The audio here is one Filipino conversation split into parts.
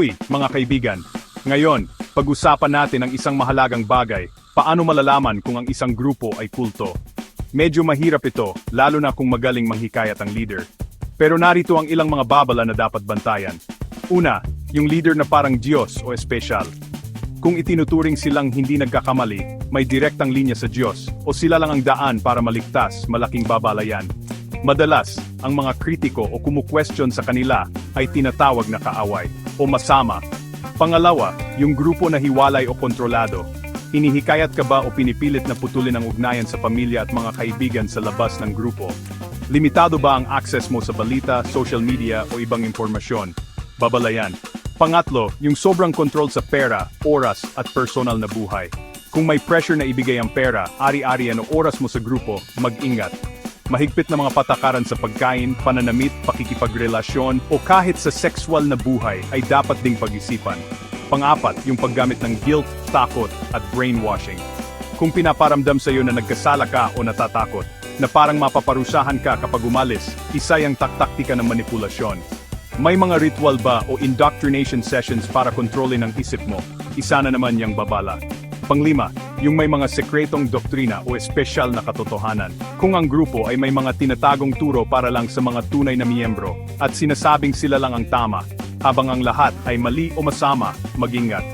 Uy, mga kaibigan. Ngayon, pag-usapan natin ang isang mahalagang bagay, paano malalaman kung ang isang grupo ay kulto. Medyo mahirap ito, lalo na kung magaling manghikayat ang leader. Pero narito ang ilang mga babala na dapat bantayan. Una, yung leader na parang Diyos o espesyal. Kung itinuturing silang hindi nagkakamali, may direktang linya sa Diyos, o sila lang ang daan para maligtas, malaking babala yan. Madalas, ang mga kritiko o kumukwestiyon sa kanila ay tinatawag na kaaway o masama. Pangalawa, yung grupo na hiwalay o kontrolado. Hinihikayat ka ba o pinipilit na putulin ang ugnayan sa pamilya at mga kaibigan sa labas ng grupo? Limitado ba ang access mo sa balita, social media o ibang impormasyon? Babalayan. Pangatlo, yung sobrang control sa pera, oras at personal na buhay. Kung may pressure na ibigay ang pera, ari-arian o oras mo sa grupo, mag-ingat. Mahigpit na mga patakaran sa pagkain, pananamit, pakikipagrelasyon o kahit sa sexual na buhay ay dapat ding pag-isipan. Pang-apat, yung paggamit ng guilt, takot at brainwashing. Kung pinaparamdam sa iyo na nagkasala ka o natatakot, na parang mapaparusahan ka kapag umalis, isa yung taktaktika ng manipulasyon. May mga ritual ba o indoctrination sessions para kontrolin ang isip mo? Isa na naman yung babala. Panglima, yung may mga sekretong doktrina o espesyal na katotohanan. Kung ang grupo ay may mga tinatagong turo para lang sa mga tunay na miyembro, at sinasabing sila lang ang tama, habang ang lahat ay mali o masama, magingat.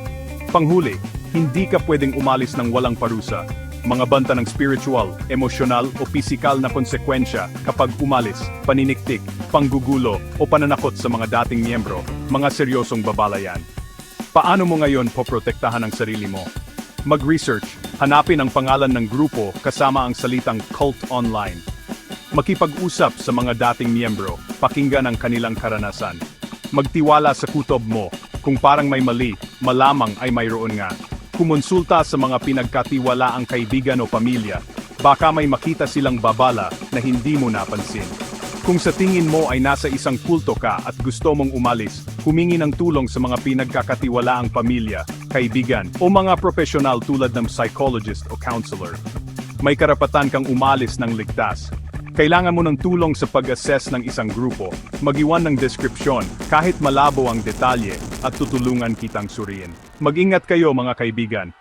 Panghuli, hindi ka pwedeng umalis ng walang parusa. Mga banta ng spiritual, emosyonal o pisikal na konsekwensya kapag umalis, paniniktik, panggugulo o pananakot sa mga dating miyembro, mga seryosong babalayan. Paano mo ngayon poprotektahan ang sarili mo? Mag-research, hanapin ang pangalan ng grupo kasama ang salitang cult online. Makipag-usap sa mga dating miyembro, pakinggan ang kanilang karanasan. Magtiwala sa kutob mo, kung parang may mali, malamang ay mayroon nga. Kumonsulta sa mga pinagkatiwalaang kaibigan o pamilya, baka may makita silang babala na hindi mo napansin. Kung sa tingin mo ay nasa isang kulto ka at gusto mong umalis, humingi ng tulong sa mga pinagkakatiwalaang pamilya, kaibigan, o mga profesional tulad ng psychologist o counselor. May karapatan kang umalis ng ligtas. Kailangan mo ng tulong sa pag-assess ng isang grupo, mag-iwan ng deskripsyon, kahit malabo ang detalye, at tutulungan kitang suriin. Mag-ingat kayo mga kaibigan,